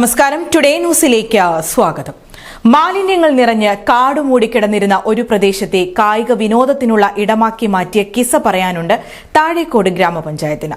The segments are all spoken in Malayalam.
നമസ്കാരം. ടുഡേ ന്യൂസിലേക്ക് സ്വാഗതം. മാലിന്യങ്ങൾ നിറഞ്ഞ് കാടുമൂടിക്കിടന്നിരുന്ന ഒരു പ്രദേശത്തെ കായിക വിനോദത്തിനുള്ള ഇടമാക്കി മാറ്റിയ കിസ പറയാനുണ്ട് Thazhekode ഗ്രാമപഞ്ചായത്തിന്.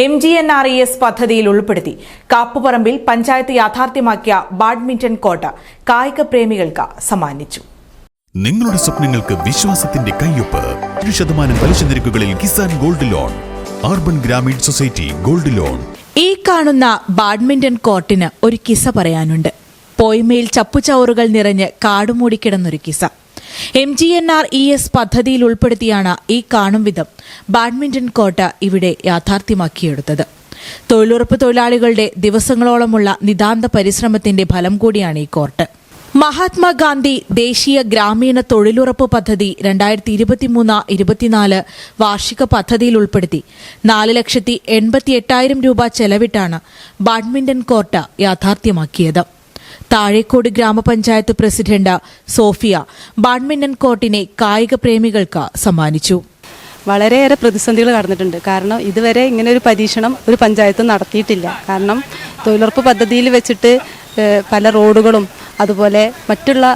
M G N R E S പദ്ധതിയിൽ ഉൾപ്പെടുത്തി കാപ്പുപറമ്പിൽ പഞ്ചായത്ത് യാഥാർത്ഥ്യമാക്കിയ ബാഡ്മിന്റൺ കോട്ട കായിക പ്രേമികൾക്ക് സമ്മാനിച്ചു. നിങ്ങളുടെ സ്വപ്നങ്ങൾക്ക് വിശ്വാസത്തിന്റെ കയ്യൊപ്പ്. ശതമാനം പലിശ നിരക്കുകളിൽ Kisan gold loan. Urban Grameen society gold loan. ഈ കാണുന്ന ബാഡ്മിന്റൺ കോർട്ടിന് ഒരു കിസ പറയാനുണ്ട്. പോയ്മയിൽ ചപ്പുചവറുകൾ നിറഞ്ഞ് കാടുമൂടിക്കിടന്നൊരു Qissa M G N R E S പദ്ധതിയിൽ ഉൾപ്പെടുത്തിയാണ് ഈ കാണും വിധം ബാഡ്മിന്റൺ കോർട്ട് ഇവിടെ യാഥാർത്ഥ്യമാക്കിയെടുത്തത്. തൊഴിലുറപ്പ് തൊഴിലാളികളുടെ ദിവസങ്ങളോളമുള്ള നിതാന്ത പരിശ്രമത്തിന്റെ ഫലം കൂടിയാണ് ഈ കോർട്ട്. മഹാത്മാഗാന്ധി ദേശീയ ഗ്രാമീണ തൊഴിലുറപ്പ് പദ്ധതി രണ്ടായിരത്തി ഇരുപത്തിമൂന്ന് ഇരുപത്തിനാല് വാർഷിക പദ്ധതിയിൽ ഉൾപ്പെടുത്തി നാല് ലക്ഷത്തി എൺപത്തി എട്ടായിരം രൂപ ചെലവിട്ടാണ് ബാഡ്മിന്റൺ കോർട്ട് യാഥാർത്ഥ്യമാക്കിയത്. താഴേക്കോട് ഗ്രാമപഞ്ചായത്ത് പ്രസിഡന്റ് സോഫിയ ബാഡ്മിന്റൺ കോർട്ടിനെ കായിക പ്രേമികൾക്ക് സമ്മാനിച്ചു. വളരെയേറെ പ്രതിസന്ധികൾ കടന്നിട്ടുണ്ട്. കാരണം ഇതുവരെ ഇങ്ങനെ ഒരു പരീക്ഷണം ഒരു പഞ്ചായത്ത് നടത്തിയിട്ടില്ല. കാരണം തൊഴിലുറപ്പ് പദ്ധതിയിൽ വെച്ചിട്ട് പല റോഡുകളും അതുപോലെ മറ്റുള്ള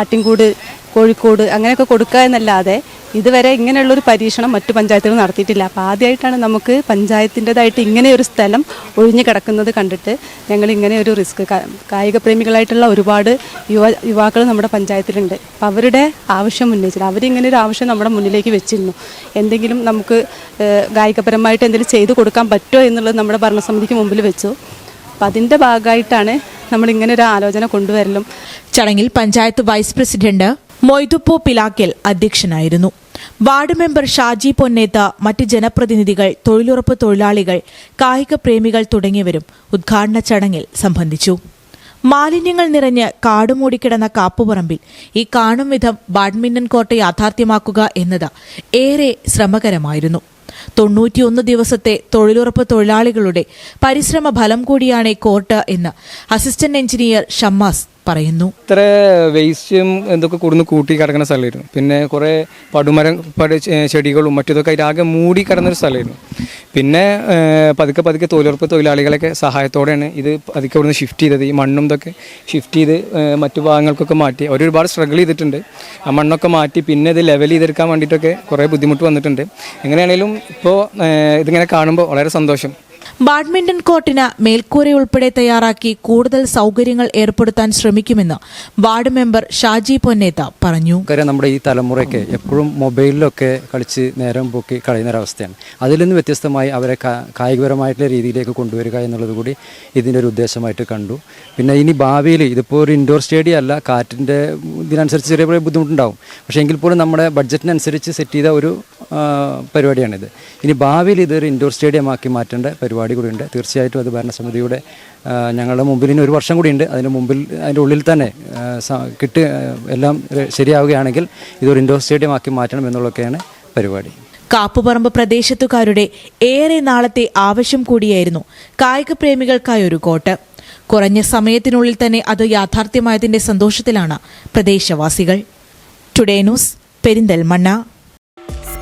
ആട്ടിൻകൂട് കോഴിക്കോട് അങ്ങനെയൊക്കെ കൊടുക്കുക എന്നല്ലാതെ ഇതുവരെ ഇങ്ങനെയുള്ളൊരു പരീക്ഷണം മറ്റു പഞ്ചായത്തുകൾ നടത്തിയിട്ടില്ല. അപ്പോൾ ആദ്യമായിട്ടാണ് നമുക്ക് പഞ്ചായത്തിന്റെതായിട്ട് ഇങ്ങനെ ഒരു സ്ഥലം ഒഴിഞ്ഞു കിടക്കുന്നത് കണ്ടിട്ട് ഞങ്ങൾ ഇങ്ങനെ ഒരു റിസ്ക് കായിക പ്രേമികളായിട്ടുള്ള ഒരുപാട് യുവ യുവാക്കൾ നമ്മുടെ പഞ്ചായത്തിലുണ്ട്. അപ്പോൾ അവരുടെ ആവശ്യം ഉന്നയിച്ചില്ല അവരിങ്ങനെ ഒരു ആവശ്യം നമ്മുടെ മുന്നിലേക്ക് വെച്ചിരുന്നു. എന്തെങ്കിലും നമുക്ക് കായികപരമായിട്ട് എന്തെങ്കിലും ചെയ്തു കൊടുക്കാൻ പറ്റുമോ എന്നുള്ളത് നമ്മുടെ ഭരണസമിതിക്ക് മുമ്പിൽ വെച്ചു. അപ്പം അതിന്റെ ഭാഗമായിട്ടാണ് നമ്മൾ ഇങ്ങനെ ഒരു ആലോചന കൊണ്ടുവരലും. ചടങ്ങിൽ പഞ്ചായത്ത് വൈസ് പ്രസിഡന്റ് മൊയ്തുപ്പോ പിലാക്കൽ അധ്യക്ഷനായിരുന്നു. വാർഡ് മെമ്പർ ഷാജി പൊന്നേത്ത മറ്റ് ജനപ്രതിനിധികൾ തൊഴിലുറപ്പ് തൊഴിലാളികൾ കായിക പ്രേമികൾ തുടങ്ങിയവരും ഉദ്ഘാടന ചടങ്ങിൽ സംബന്ധിച്ചു. മാലിന്യങ്ങൾ നിറഞ്ഞ് കാടുമൂടിക്കിടന്ന കാപ്പുപറമ്പിൽ ഈ കാണും വിധം ബാഡ്മിന്റൺ കോർട്ട് യാഥാർത്ഥ്യമാക്കുക എന്നത് ഏറെ ശ്രമകരമായിരുന്നു. തൊണ്ണൂറ്റിയൊന്ന് ദിവസത്തെ തൊഴിലുറപ്പ് തൊഴിലാളികളുടെ പരിശ്രമ ഫലം കൂടിയാണ് കോർട്ട് എന്ന്. അസിസ്റ്റന്റ് എഞ്ചിനീയർ ഷമ്മാസ് പറയുന്നു. ഇത്ര വേസ്റ്റും എന്തൊക്കെ കൊടുന്ന് കൂട്ടി കിടക്കുന്ന സ്ഥലമായിരുന്നു. പിന്നെ കുറേ പടുമരം പട ചെടികളും മറ്റു ആയിട്ട് ആകെ മൂടി കിടന്നൊരു സ്ഥലമായിരുന്നു. പിന്നെ പതുക്കെ പതുക്കെ തൊഴിലുറപ്പ് തൊഴിലാളികളൊക്കെ സഹായത്തോടെയാണ് ഇത് പതുക്കെ ഇവിടുന്ന് ഷിഫ്റ്റ് ചെയ്തത്. ഈ മണ്ണും ഇതൊക്കെ ഷിഫ്റ്റ് ചെയ്ത് മറ്റു ഭാഗങ്ങൾക്കൊക്കെ മാറ്റി. അവർ ഒരുപാട് സ്ട്രഗിൾ ചെയ്തിട്ടുണ്ട്. ആ മണ്ണൊക്കെ മാറ്റി പിന്നെ ഇത് ലെവൽ ചെയ്തെടുക്കാൻ വേണ്ടിയിട്ടൊക്കെ കുറേ ബുദ്ധിമുട്ട് വന്നിട്ടുണ്ട്. എങ്ങനെയാണെങ്കിലും ഇപ്പോൾ ഇതിങ്ങനെ കാണുമ്പോൾ വളരെ സന്തോഷം. ബാഡ്മിന്റൺ കോർട്ടിന് മേൽക്കൂര ഉൾപ്പെടെ തയ്യാറാക്കി കൂടുതൽ സൗകര്യങ്ങൾ ഏർപ്പെടുത്താൻ ശ്രമിക്കുമെന്ന് വാർഡ് മെമ്പർ ഷാജി പൊന്നേത്ത പറഞ്ഞു. നമ്മുടെ ഈ തലമുറയ്ക്ക് എപ്പോഴും മൊബൈലിലൊക്കെ കളിച്ച് നേരം പോക്കി കളയുന്ന ഒരവസ്ഥയാണ് അതിൽ നിന്ന് വ്യത്യസ്തമായി അവരെ കായികപരമായിട്ടുള്ള രീതിയിലേക്ക് കൊണ്ടുവരിക എന്നുള്ളത് കൂടി ഇതിന്റെ ഒരു ഉദ്ദേശമായിട്ട് കണ്ടു. പിന്നെ ഇനി ഭാവിയിൽ ഇതിപ്പോൾ ഒരു ഇൻഡോർ സ്റ്റേഡിയം അല്ല കാറ്റിന്റെ ഇതിനനുസരിച്ച് ചെറിയ ബുദ്ധിമുട്ടുണ്ടാവും. പക്ഷേ എങ്കിൽ പോലും നമ്മുടെ ബഡ്ജറ്റിനനുസരിച്ച് സെറ്റ് ചെയ്ത ഒരു പരിപാടിയാണിത്. ഇനി ഭാവിയിൽ ഇതൊരു ഇൻഡോർ സ്റ്റേഡിയം ആക്കി മാറ്റേണ്ട പരിപാടി കൂടിയുണ്ട്. തീർച്ചയായിട്ടും അത് ഭരണസമിതിയുടെ ഞങ്ങളുടെ മുമ്പിൽ ഇനി ഒരു വർഷം കൂടിയുണ്ട്. അതിന് മുമ്പിൽ അതിന്റെ ഉള്ളിൽ തന്നെ കിട്ടി എല്ലാം ശരിയാവുകയാണെങ്കിൽ ഇതൊരു ഇൻഡോർ സ്റ്റേഡിയം ആക്കി മാറ്റണം എന്നുള്ളതൊക്കെയാണ് പരിപാടി. കാപ്പുപറമ്പ് പ്രദേശത്തുകാരുടെ ഏറെ നാളത്തെ ആവശ്യം കൂടിയായിരുന്നു കായിക പ്രേമികൾക്കായ ഒരു കോട്ട്. കുറഞ്ഞ സമയത്തിനുള്ളിൽ തന്നെ അത് യാഥാർത്ഥ്യമായതിന്റെ സന്തോഷത്തിലാണ് പ്രദേശവാസികൾ. Today news Perinthalmanna.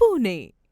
Pune